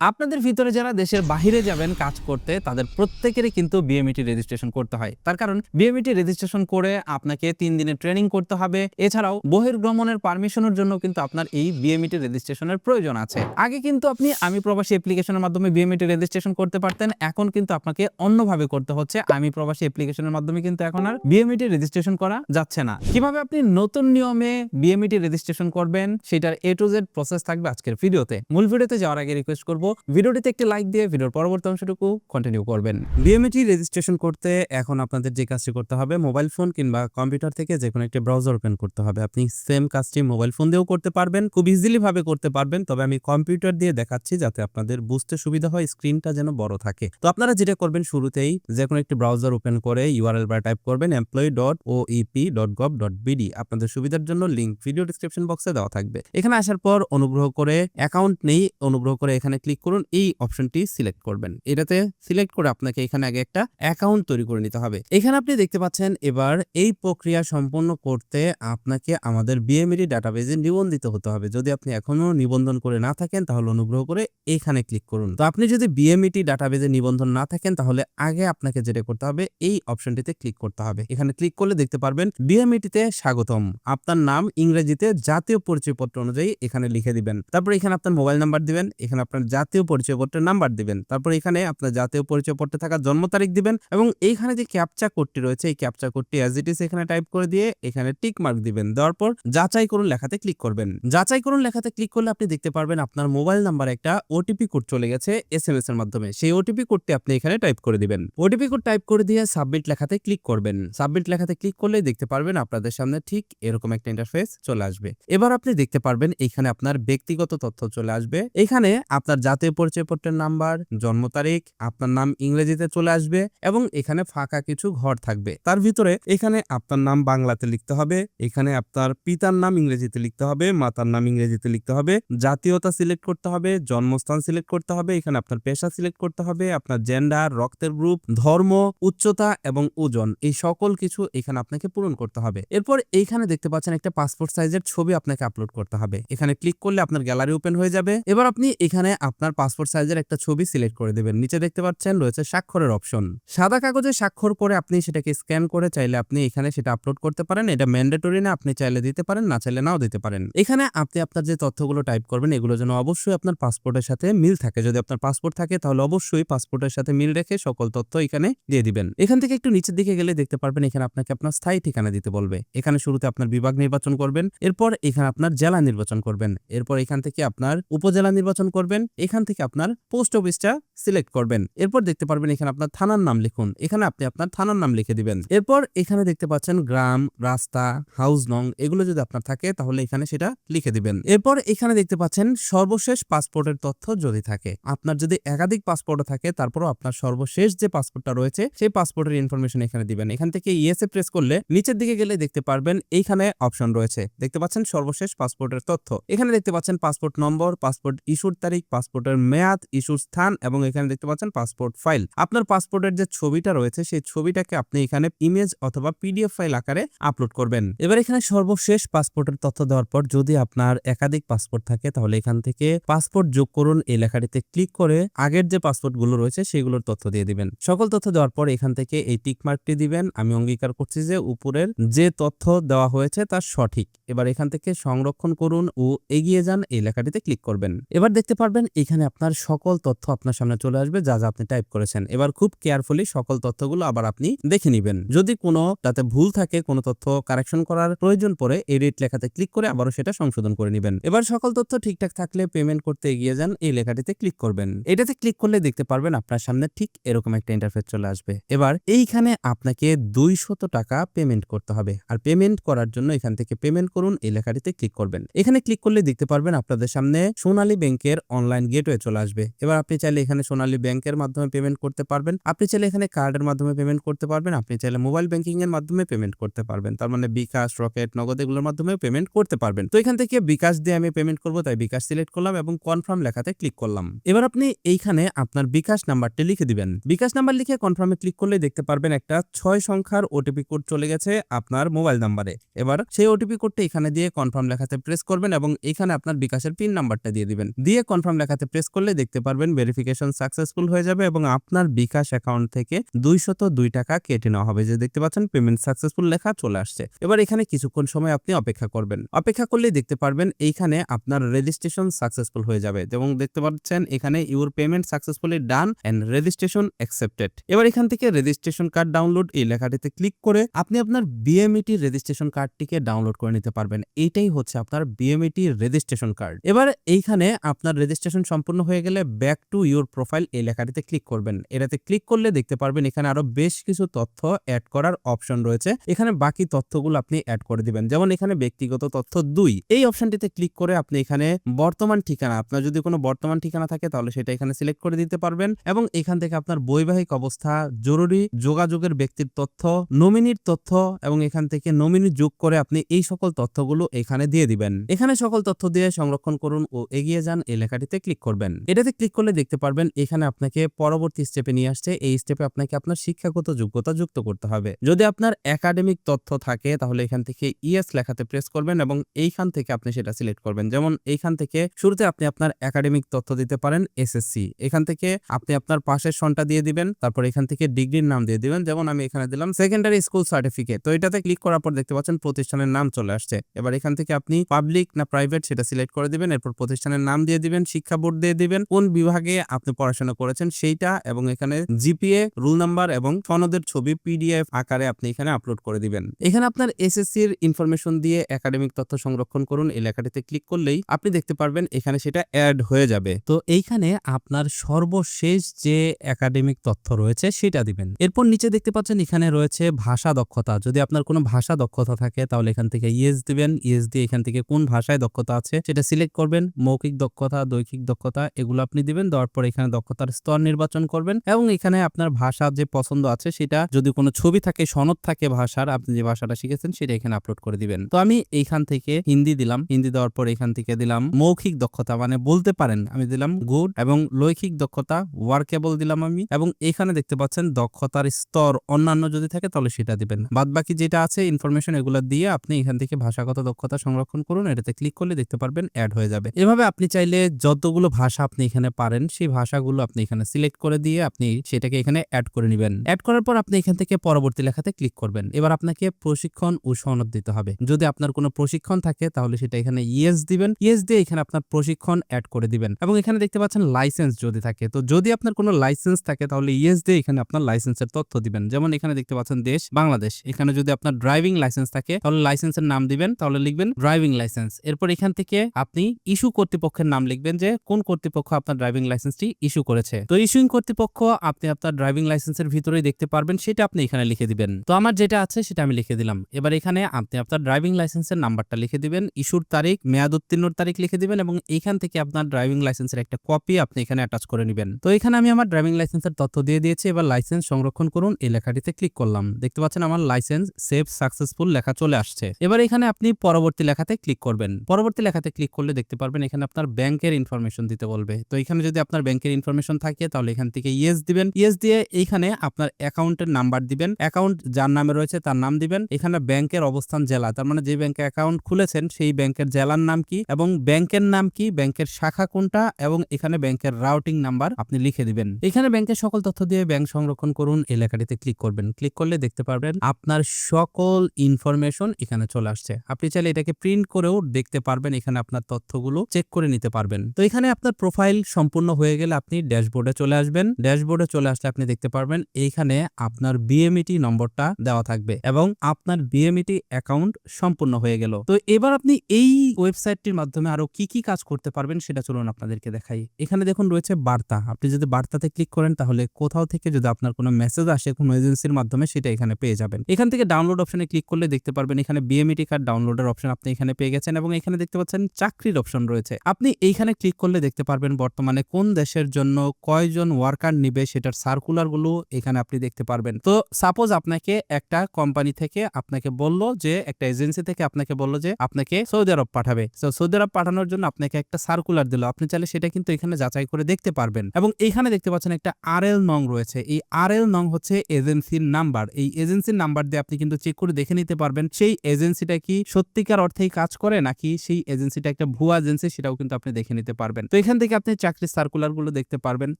আপনাদের ভিতরে যারা দেশের বাহিরে যাবেন কাজ করতে, তাদের প্রত্যেকেরই কিন্তু বিএমইটি রেজিস্ট্রেশন করতে হয়। তার কারণ বিএমইটি রেজিস্ট্রেশন করে আপনাকে তিন দিনের ট্রেনিং করতে হবে। এছাড়াও বহির্গমনের পারমিশনের জন্য কিন্তু আপনার এই বিএমইটি রেজিস্ট্রেশনের প্রয়োজন আছে। আগে কিন্তু আপনি, আমি প্রবাসী অ্যাপ্লিকেশনের মাধ্যমে বিএমইটি রেজিস্ট্রেশন করতে পারতেন। এখন কিন্তু আপনাকে অন্যভাবে করতে হচ্ছে। আমি প্রবাসী অ্যাপ্লিকেশনের মাধ্যমে কিন্তু এখন আর বিএমইটি রেজিস্ট্রেশন করা যাচ্ছে না। কীভাবে আপনি নতুন নিয়মে বিএমইটি রেজিস্ট্রেশন করবেন, সেটার এ টু জেড প্রসেস থাকবে আজকের ভিডিওতে। মূল ভিডিওতে যাওয়ার আগে রিকোয়েস্ট করব ভিডিওটিতে একটি লাইক দিয়ে ভিডিওর পরবর্তী অংশটুকু কন্টিনিউ করবেন। বিএমইটি রেজিস্ট্রেশন করতে এখন আপনাদের যে কাজটি করতে হবে মোবাইল ফোন কিংবা কম্পিউটার থেকে যে কোনো একটা ব্রাউজার ওপেন করতে হবে। আপনি সেম কাজটি মোবাইল ফোন দিয়েও করতে পারবেন, খুব ইজিলি ভাবে করতে পারবেন। তবে আমি কম্পিউটার দিয়ে দেখাচ্ছি যাতে আপনাদের বুঝতে সুবিধা হয় স্ক্রিনটা যেন বড় থাকে। তো আপনারা যেটা করবেন শুরুতেই যে কোনো একটি ব্রাউজার ওপেন করে ইউআরএল বার টাইপ করবেন employee dot O EP dot gov dot BD আপনাদের সুবিধার জন্য লিঙ্ক ভিডিও ডিসক্রিপশন বক্সে দেওয়া থাকবে। এখানে আসার পর অনুগ্রহ করে অ্যাকাউন্ট নেই, অনুগ্রহ করে এখানে ক্লিক করুন, এই অপশনটি সিলেক্ট করবেন। এটাতে সিলেক্ট করে আপনাকে এখানে আগে একটা অ্যাকাউন্ট তৈরি করে নিতে হবে। এখানে আপনি দেখতে পাচ্ছেন, এবার এই প্রক্রিয়া সম্পন্ন করতে আপনাকে আমাদের বিএমইডি ডাটাবেজে নিবন্ধিত হতে হবে। যদি আপনি এখনও নিবন্ধন করে না থাকেন, তাহলে অনুগ্রহ করে এখানে ক্লিক করুন। তো আপনি যদি বিএমইটি ডাটাবেজে নিবন্ধন না থাকেন, তাহলে আগে আপনাকে যেটা করতে হবে, এই অপশনটিতে ক্লিক করতে হবে। এখানে ক্লিক করলে দেখতে পারবেন বিএমইটিতে স্বাগতম। আপনার নাম ইংরেজিতে জাতীয় পরিচয়পত্র অনুযায়ী এখানে লিখে দিবেন। তারপর এখানে আপনার মোবাইল নাম্বার দিবেন, এখানে আপনার জাতীয় পরিচয়পত্রের নাম্বার দিবেন। তারপর এখানে আপনার জাতীয় পরিচয়পত্রে থাকা জন্ম তারিখ দিবেন এবং এইখানে যে ক্যাপচা কোডটি রয়েছে, এই ক্যাপচা কোডটি অ্যাজ ইট ইস এখানে টাইপ করে দিয়ে এখানে টিক মার্ক দিবেন। দেওয়ার পর যাচাই করুন লেখাতে ক্লিক করবেন। যাচাই করুন লেখাতে ক্লিক করলে আপনি দেখতে পারবেন আপনার মোবাইল নাম্বার একটা ওটিপি কোড চলে গেছে এস এম এস এর মাধ্যমে। সেই ওটিপি কোডটি আপনি এখানে টাইপ করে দিবেন। ওটিপি কোড টাইপ করে দিয়ে সাবমিট লেখাতে ক্লিক করবেন। সাবমিট লেখাতে ক্লিক করলেই দেখতে পারবেন আপনাদের সামনে ঠিক এরকম একটা ইন্টারফেস চলে আসবে। এবার আপনি দেখতে পারবেন এখানে আপনার ব্যক্তিগত তথ্য চলে আসবে। এখানে আপনার জাতীয় পরিচয়পত্রের নাম্বার, জন্ম তারিখ, আপনার নাম ইংরেজিতে চলে আসবে এবং এখানে ফাঁকা কিছু ঘর থাকবে। তার ভিতরে এখানে আপনার নাম বাংলাতে লিখতে হবে, এখানে আপনার পিতার নাম ইংরেজিতে লিখতে হবে, মাতার নাম ইংরেজিতে লিখতে হবে, জাতীয়তা সিলেক্ট করতে হবে, জন্মস্থান সিলেক্ট করতে হবে, এখানে আপনার পেশা সিলেক্ট করতে হবে, আপনার জেন্ডার রক্তের গ্রুপ ধর্ম, উচ্চতা এবং ওজন, এই সকল কিছু এখানে আপনাকে পূরণ করতে হবে। এরপর এইখানে দেখতে পাচ্ছেন একটা পাসপোর্ট সাইজের ছবি আপনাকে আপলোড করতে হবে। এখানে ক্লিক করলে আপনার গ্যালারি ওপেন হয়ে যাবে। এবার আপনি এখানে আপনার পাসপোর্ট সাইজের একটা ছবি সিলেক্ট করে দেবেন। নিচে দেখতে পাচ্ছেন রয়েছে স্বাক্ষরের অপশন সাদা কাগজে স্বাক্ষর করে আপনি সেটাকে স্ক্যান করে চাইলে আপনি এখানে সেটা আপলোড করতে পারেন। এটা ম্যান্ডেটরি না, আপনি চাইলে দিতে পারেন, না চাইলে নাও দিতে পারেন। এখানে আপনি আপনার যে তথ্যগুলো টাইপ করবেন, এগুলো যেন অবশ্যই আপনার পাসপোর্টের সাথে মিল থাকে। যদি আপনার পাসপোর্ট থাকে, তাহলে অবশ্যই পাসপোর্টের সাথে মিল রেখে সকল তথ্য এখানে দিয়ে দিবেন। এখান থেকে একটু নিচের দিকে গেলে দেখতে পারবেন, এখানে আপনাকে আপনার স্থায়ী ঠিকানা দিতে বলবে। এখানে শুরুতে আপনার বিভাগ নির্বাচন করবেন, এরপর এখানে আপনার জেলা নির্বাচন করবেন। এরপর এখান থেকে আপনার উপজেলা নির্বাচন করবেন। এখান থেকে আপনার পোস্ট অফিসটা সিলেক্ট করবেন। এরপর দেখতে পারবেন এখানে আপনার থানার নাম লিখুন। এখানে আপনি আপনার থানার নাম লিখে দিবেন। এরপর এখানে দেখতে পাচ্ছেন গ্রাম, রাস্তা হাউস নং এগুলো যদি আপনার থাকে তাহলে এখানে সেটা লিখে দিবেন। এরপর এখানে দেখতে পাচ্ছেন সর্বশেষ পাসপোর্টের তথ্য যদি থাকে। আপনার যদি একাধিক পাসপোর্ট থাকে তারপরও আপনার সর্বশেষ যে পাসপোর্টটা রয়েছে সেই পাসপোর্টের ইনফরমেশন এখানে দিবেন। এখান থেকে ইএসএ প্রেস করলে নিচের দিকে গেলে দেখতে পারবেন এইখানে অপশন রয়েছে। দেখতে পাচ্ছেন সর্বশেষ পাসপোর্টের তথ্য। এখানে দেখতে পাচ্ছেন পাসপোর্ট নম্বর, পাসপোর্ট ইস্যুর তারিখ পাসপোর্টের মেয়াদ, ইস্যুর স্থান এবং এখানে দেখতে পাচ্ছেন পাসপোর্ট ফাইল। আপনার পাসপোর্টের যে ছবিটা রয়েছে, সেই ছবিটাকে আপনি এখানে ইমেজ অথবা পিডিএফ ফাইল আকারে আপলোড করবেন। এবার এখানে সর্বশেষ পাসপোর্টের তথ্য দেওয়ার পর যদি আপনার একাধিক পাসপোর্ট থাকে, তাহলে এখান থেকে পাসপোর্ট যোগ করুন। এই লেখাটিতে ক্লিক করে আগের যে পাসপোর্টগুলো রয়েছে, সেগুলোর তথ্য দিয়ে দিবেন। সকল তথ্য দেওয়ার পর এখান থেকে এই টিক মার্কটি দিবেন। আমি অঙ্গীকার করছি যে উপরের যে তথ্য দেওয়া হয়েছে, তা সঠিক। এবার এখান থেকে সংরক্ষণ করুন ও এগিয়ে যান। এই লেখাটিতে ক্লিক করবেন। এবার দেখতে পারবেন এখানে আপনার সকল তথ্য আপনার সামনে চলে আসবে, যা যা আপনি টাইপ করেছেন। এবার খুব কেয়ারফুলি সকল তথ্যগুলো আবার আপনি দেখে নিবেন। যদি কোনো, তাতে ভুল থাকে, কোনো তথ্য কারেকশন করার প্রয়োজন পড়ে এডিট লেখাতে ক্লিক করে আবারও সেটা সংশোধন করে নেবেন। এবার সকল তথ্য ঠিকঠাক থাকলে পেমেন্ট করতে এগিয়ে যান, এই লেখাটিতে ক্লিক করবেন। এটাতে ক্লিক করলে দেখতে পারবেন আপনার সামনে ঠিক এরকম একটা ইন্টারফেস চলে আসবে। এবার এইখানে আপনাকে দুইশত টাকা পেমেন্ট করতে হবে। আর পেমেন্ট করার জন্য এখান থেকে পেমেন্ট করুন, এই লেখাটিতে ক্লিক করবেন। এখানে ক্লিক করলে দেখতে পারবেন আপনাদের সামনে সোনালী ব্যাংকের অনলাইন গেটওয়ে চলে আসবে। এবার আপনি চাইলে এখানে সোনালী ব্যাংকের মাধ্যমে পেমেন্ট করতে পারবেন। আপনি চাইলে এখানে কার্ডের মাধ্যমে পেমেন্ট করতে পারবেন। আপনি চাইলে মোবাইল ব্যাংকিং এর মাধ্যমে পেমেন্ট করতে পারবেন। তার মানে বিকাশ রকেট নগদ এগুলোর মাধ্যমে পেমেন্ট করতে পারবেন। তো এখান থেকে বিকাশ দিয়ে আমি পেমেন্ট করব, তাই বিকাশ সিলেক্ট করলাম এবং কনফার্ম লেখাতে ক্লিক করলাম। এবার আপনি এইখানে আপনার বিকাশ নাম্বারটি লিখে দিবেন। বিকাশ নাম্বার লিখে কনফার্মে ক্লিক করলে দেখতে পারবেন একটা ছয় সংখ্যার ওটিপি কোড চলে গেছে আপনার মোবাইল নাম্বারে এবার সেই ওটিপি কোডটা এখানে দিয়ে কনফার্ম লেখাতে প্রেস করবেন এবং এখানে আপনার বিকাশের পিন নাম্বারটা দিয়ে দিবেন। দিয়ে কনফার্ম লেখাতে প্রেস করলে দেখতে পারবেন ভেরিফিকেশন সাকসেসফুল হয়ে যাবে এবং আপনার বিকাশ অ্যাকাউন্ট থেকে দুইশত দুই টাকা কেটে নেওয়া হবে। যে দেখতে পাচ্ছেন পেমেন্ট সাকসেসফুল লেখা চলে আসছে। এবার এখানে কিছুক্ষণ সময় আপনি অপেক্ষা করবেন। অপেক্ষা করলে দেখতে পারবেন এইখানে আপনার রেজিস্ট্রেশন সাকসেসফুল হয়ে যাবে এবং দেখতে পাচ্ছেন এখানে your payment successfully done and registration accepted এবার এখান থেকে রেজিস্ট্রেশন কার্ড ডাউনলোড এই লেখাটিতে ক্লিক করে আপনি আপনার বিএমইটি রেজিস্ট্রেশন কার্ডটিকে ডাউনলোড করে নিতে পারবেন। এইটাই হচ্ছে আপনার বিএমইটি রেজিস্ট্রেশন কার্ড এবার এইখানে আপনার রেজিস্ট্রেশন সম্পূর্ণ হয়ে গেলে ব্যাক টু ইউর প্রোফাইল এই লেখাটিতে ক্লিক করবেন। এটাতে ক্লিক করলে দেখতে পারবেন এখানে আরও বেশ কিছু তথ্য অ্যাড করার অপশন রয়েছে। এখানে বাকি তথ্যগুলো আপনি অ্যাড করে দিবেন। যেমন এখানে ব্যক্তিগত তথ্য দুই। এই অপশনটিতে ক্লিক করে আপনি এখানে বর্তমান ঠিকানা, আপনার যদি কোনো বর্তমান ঠিকানা থাকে তাহলে সেটা এখানে সিলেক্ট করে দিতে পারবেন এবং এখান থেকে আপনার বৈবাহিক অবস্থা, জরুরি যোগাযোগের ব্যক্তির তথ্য নমিনির তথ্য এবং এখান থেকে নমিনি যোগ করে আপনি এই সকল তথ্যগুলো এখানে দিয়ে দিবেন। এখানে সকল তথ্য দিয়ে সংরক্ষণ করুন ও এগিয়ে যান এই লেখাটিতে ক্লিক করবেন। এটাতে ক্লিক করলে দেখতে পারবেন এখানে আপনাকে পরবর্তী স্টেপে নিয়ে আসছে। এই স্টেপে আপনাকে আপনার শিক্ষাগত যোগ্যতা যুক্ত করতে হবে। যদি আপনার একাডেমিক তথ্য থাকে, তাহলে এখান থেকে ইএস লেখাতে প্রেস করবেন এবং এইখান থেকে আপনি সেটা সিলেক্ট করবেন। যেমন এইখান থেকে শুরুতে আপনি আপনার একাডেমিক তথ্য দিতে পারেন এসএসসি এখান থেকে আপনি আপনার পাশের সনটা দিয়ে দিবেন, তারপর এখান থেকে ডিগ্রির নাম দিয়ে দিবেন। যেমন আমি এখানে দিলাম সেকেন্ডারি স্কুল সার্টিফিকেট তো এটাতে ক্লিক করার পর দেখতে পাচ্ছেন প্রতিষ্ঠানের নাম চলে আসছে। এবার এখান থেকে আপনি পাবলিক না প্রাইভেট সেটা সিলেক্ট করে দিবেন, এরপর প্রতিষ্ঠানের নাম দিয়ে দিবেন, শিক্ষা বোর্ড দিয়ে দিবেন, কোন বিভাগে আপনি পড়াশোনা করেছেন সেইটা এবং এখানে জিপিএ, রুল নাম্বার এবং সনদের ছবি পিডিএফ আকারে আপনি এখানে আপলোড করে দিবেন। এখানে আপনার এসএসসি এর ইনফরমেশন দিয়ে একাডেমিক তথ্য সংরক্ষণ করুন এই লেখাটিতে ক্লিক করলেই আপনি দেখতে পারবেন এখানে সেটা অ্যাড হয়ে যাবে। তো এইখানে আপনার সর্বশেষ যে একাডেমিক তথ্য রয়েছে সেটা দিবেন। এরপর নিচে দেখতে পাচ্ছেন এখানে রয়েছে ভাষা দক্ষতা। যদি আপনার কোনো ভাষা দক্ষতা থাকে তাহলে এখান থেকে ইএস দিবেন ইএস দিয়ে এখান থেকে কোন ভাষায় দক্ষতা আছে সেটা সিলেক্ট করবেন। মৌখিক দক্ষতা দৈহিক দক্ষতা এগুলো আপনি দিবেন, দেওয়ার পর এখানে দক্ষতার স্তর নির্বাচন করবেন এবং এখানে আপনার ভাষা যে পছন্দ আছে সেটা যদি কোনো ছবি থাকে, সনদ থাকে ভাষার, আপনি যে ভাষাটা শিখেছেন সেটা এখানে আপলোড করে দিবেন। তো আমি এইখান থেকে হিন্দি দিলাম। হিন্দি দেওয়ার পর এখান থেকে দিলাম মৌখিক দক্ষতা মানে বলতে পারেন। আমি দিলাম গুড এবং লৈখিক দক্ষতা ওয়ার্কেবল দিলাম আমি এবং এখানে দেখতে পাচ্ছেন দক্ষতার স্তর অন্যান্য যদি থাকে তাহলে সেটা দিবেন। বাদ বাকি যেটা আছে ইনফরমেশন এগুলো দিয়ে আপনি এখান থেকে ভাষাগত দক্ষতা সংরক্ষণ করুন। এটাতে ক্লিক করলে দেখতে পারবেন অ্যাড হয়ে যাবে। এভাবে আপনি চাইলে যতগুলো ভাষা আপনি এখানে পারেন, সেই ভাষাগুলো আপনি এখানে সিলেক্ট করে দিয়ে আপনি সেটাকে এখানে অ্যাড করে নেবেন। অ্যাড করার পর আপনি এখান থেকে পরবর্তী লেখাতে ক্লিক করবেন। এবার আপনাকে প্রশিক্ষণ ও সনদ দিতে হবে। যদি আপনার কোনো প্রশিক্ষণ থাকে, তাহলে সেটা এখানে ইয়েস দিবেন। ইয়েস দিয়ে এখানে আপনার প্রশিক্ষণ অ্যাড করে দিবেন। এবং এখানে দেখতে পাচ্ছেন লাইসেন্স যদি থাকে, তো যদি আপনার কোনো লাইসেন্স থাকে, তাহলে ইয়েস দিয়ে এখানে আপনার লাইসেন্সের তথ্য দিবেন। যেমন এখানে দেখতে পাচ্ছেন দেশ, বাংলাদেশ। এখানে যদি আপনার ড্রাইভিং লাইসেন্স থাকে, তাহলে লাইসেন্সের নাম দিবেন, তাহলে লিখবেন ড্রাইভিং লাইসেন্স এরপর এখান থেকে আপনি ইস্যু কর্তৃপক্ষের নাম লিখবেন যে, কোন কর্তৃপক্ষ আপনার ড্রাইভিং লাইসেন্সটি ইস্যু করেছে? তো ইস্যুইং কর্তৃপক্ষ, আপনি আপনার ড্রাইভিং লাইসেন্সের ভিতরেই দেখতে পারবেন, সেটা আপনি এখানে লিখে দিবেন। তো আমার যেটা আছে, সেটা আমি লিখে দিলাম। এবার এখানে আপনি আপনার ড্রাইভিং লাইসেন্সের নাম্বারটা লিখে দিবেন ইস্যুর তারিখ, মেয়াদ উত্তীর্ণর তারিখ লিখে দিবেন এবং এইখান থেকে আপনার ড্রাইভিং লাইসেন্সের একটা কপি আপনি এখানে অ্যাটাচ করে নেবেন। তো এখানে আমি আমার ড্রাইভিং লাইসেন্সের তথ্য দিয়ে দিয়েছি, এবার লাইসেন্স সংরক্ষণ করুন, এই লেখাটিতে ক্লিক করলাম। দেখতে পাচ্ছেন আমার লাইসেন্স সেভ সাকসেসফুল লেখা চলে আসছে। এবার এখানে আপনি পরবর্তী লেখাতে ক্লিক করবেন। পরবর্তী লেখাতে ক্লিক করলে দেখতে পারবেন এখানে আপনার ব্যাংকের ইনফরমেশন দিতে বলবে। তো এখানে যদি আপনার ব্যাংকের ইনফরমেশন থাকে, তাহলে এখান থেকে ইয়েস দিবেন। ইয়েস দিয়ে এইখানে আপনার অ্যাকাউন্টের নাম্বার দিবেন। অ্যাকাউন্ট যার নামে রয়েছে তার নাম দিবেন। এখানে ব্যাংকের অবস্থান জেলা, তার মানে যে ব্যাংকে অ্যাকাউন্ট খুলেছেন, সেই ব্যাংকের জেলার নাম কি এবং ব্যাংকের নাম কি, ব্যাংকের শাখা কোনটা এবং এখানে ব্যাংকের রাউটিং নাম্বার আপনি লিখে দিবেন। এখানে ব্যাংকের সকল তথ্য দিয়ে ব্যাংক সংরক্ষণ করুন, এই লেখাটিতে ক্লিক করবেন। ক্লিক করলে দেখতে পারবেন আপনার সকল ইনফরমেশন এখানে চলে আসছে। আপনি চাইলে এটাকে প্রিন্ট করেও দেখতে পারবেন, এখানে আপনার তথ্যগুলো চেক করে নিতে পারবেন। তো এখানে আপনার প্রোফাইল সম্পূর্ণ হয়ে গেলে আপনি ড্যাশবোর্ডে চলে আসবেন। ড্যাশবোর্ডে চলে আসলে আপনি দেখতে পারবেন এইখানে আপনার বিএমইটি নম্বরটা দেওয়া থাকবে এবং আপনার বিএমইটি অ্যাকাউন্ট সম্পূর্ণ হয়ে গেল। তো এবার আপনি এই ওয়েবসাইটটির মাধ্যমে আরও কি কি কাজ করতে পারবেন সেটা চলুন আপনাদেরকে দেখাই। এখানে দেখুন রয়েছে বার্তা। আপনি যদি বার্তাতে ক্লিক করেন তাহলে কোথাও থেকে যদি আপনার কোনো মেসেজ আসে কোনো এজেন্সির মাধ্যমে সেটা এখানে পেয়ে যাবেন। এখান থেকে ডাউনলোড অপশনে ক্লিক করলে দেখতে পারবেন এখানে বিএমইটি কার্ড ডাউনলোডের অপশন আপনি এখানে পেয়ে গেছেন এবং এখানে দেখতে পাচ্ছেন চাকরির অপশন রয়েছে। আপনি এইখানে ক্লিক করলে দেখতে পারবেন বর্তমানে কোন দেশের জন্য কয়জন ওয়ার্কার নিবে সেটার সার্কুলারগুলো এখানে আপনি দেখতে পারবেন। তো সাপোজ আপনাকে একটা কোম্পানি থেকে আপনাকে বলল যে, একটা এজেন্সি থেকে আপনাকে বলল যে, আপনাকে সৌদি আরব পাঠাবে। তো সৌদি আরব পাঠানোর জন্য আপনাকে একটা সার্কুলার দিল। আপনি চাইলে সেটা কিন্তু এখানে যাচাই করে দেখতে পারবেন। এবং এখানে দেখতে পাচ্ছেন একটা আর এল নং রয়েছে। এই আর এল নং হচ্ছে এজেন্সির নাম্বার এই এজেন্সির নাম্বার দিয়ে আপনি কিন্তু চেক করে দেখে নিতে পারবেন, সেই এজেন্সিটা কি সত্যিকার অর্থেই কাজ করে, নাকি সেই এজেন্সিটা একটা ভুয়া এজেন্সি সেটাও কিন্তু আপনি দেখে নিতে পারবেন। তো এখান থেকে আপনি চাকরির সার্কুলারগুলো দেখতে পারবেন।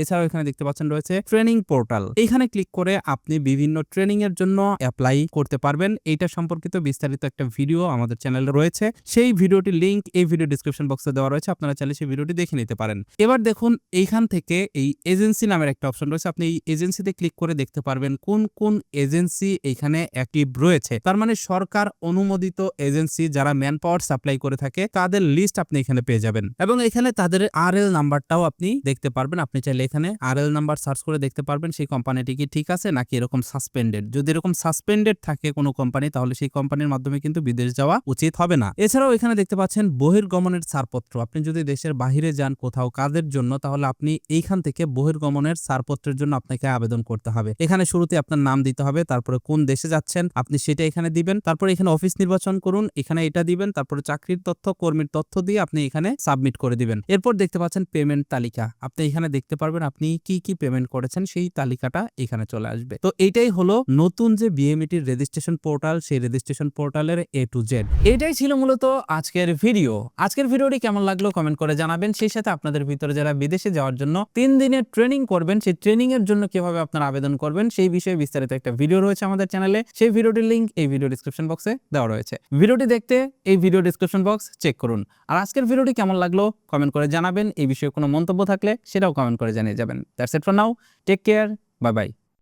এছাড়াও এখানে দেখতে পাচ্ছেন রয়েছে ট্রেনিং পোর্টাল এখানে ক্লিক করে আপনি বিভিন্ন ট্রেনিং এর জন্য অ্যাপ্লাই করতে পারবেন। এইটা সম্পর্কিত বিস্তারিত একটা ভিডিও আমাদের চ্যানেলে রয়েছে। সেই ভিডিওটির লিঙ্ক এই ভিডিও ডিসক্রিপশন বক্সে দেওয়া রয়েছে। আপনারা চাইলে সেই ভিডিওটি দেখে নিতে পারেন। এবার দেখুন, এইখান থেকে এই এজেন্সি নামের একটা অপশন রয়েছে। আপনি এই এজেন্সিতে ক্লিক করে দেখতে পারবেন কোন কোন এজেন্সি এখানে অ্যাক্টিভ রয়েছে। তার মানে সরকার অনুমোদিত এজেন্সি যারা ম্যান পাওয়ার সাপ্লাই করে থাকে, তাদের লিস্ট আপনি এখানে পেয়ে যাবেন। এবং এখানে তাদের আর এল নাম্বারটাও আপনি দেখতে পারবেন। আপনি চাইলে এখানে আর এল নাম্বার সার্চ করে দেখতে পারবেন সেই কোম্পানিটি কি ঠিক আছে নাকি এরকম সাসপেন্ডেড যদি এরকম সাসপেন্ডেড থাকে কোনো কোম্পানি তাহলে সেই কোম্পানির মাধ্যমে কিন্তু বিদেশ যাওয়া উচিত হবে না। এছাড়াও এখানে দেখতে পাচ্ছেন বহির্গমনের ছাড়পত্র। আপনি যদি দেশের বাহিরে যান কোথাও কাজের জন্য, তাহলে আপনি এইখান থেকে বহির্গমনের ছাড়পত্রের জন্য আপনাকে আবেদন করতে হবে। এখানে শুরুতে আপনার নাম দিতে হবে, তারপরে কোন দেশে যাচ্ছেন, আপনি সেটা এখানে দিবেন। তারপরে এখানে অফিস নির্বাচন করুন, এখানে এটা দিবেন, তারপরে চাকরির তথ্য, কর্মীর তথ্য দিয়ে আপনি এখানে সাবমিট করে দিবেন। এরপর দেখতে পাচ্ছেন পেমেন্ট তালিকা। আপনি এখানে দেখতে পারবেন আপনি কি কি পেমেন্ট করেছেন, সেই তালিকাটা এখানে চলে আসবে। তো এইটাই হলো নতুন যে বিএমইটির রেজিস্ট্রেশন পোর্টাল সেই রেজিস্ট্রেশন পোর্টালের এ টু জেড এটাই ছিল মূলত আজকের ভিডিও আজকের ভিডিওটি কেমন লাগল কমেন্ট করে জানাবেন। সেই সাথে আপনাদের ভিতরে যারা বিদেশে যাওয়ার জন্য তিন দিনের ট্রেনিং করবেন, সেই ট্রেনিং এর জন্য কীভাবে আপনারা আবেদন করবেন, সেই বিষয়ে বিস্তারিত একটা ভিডিও রয়েছে আমাদের চ্যানেলে সেই ভিডিওটির লিংক এই ভিডিও ডিসক্রিপশন বক্সে দেওয়া রয়েছে। ভিডিওটি দেখতে এই ভিডিও ডিসক্রিপশন বক্স চেক করুন। আর আজকের ভিডিওটি কেমন লাগল কমেন্ট করে জানাবেন এই বিষয়ে কোনো মন্তব্য থাকলে সেটাও কমেন্ট করে জানিয়ে যাবেন। That's it for now take care bye bye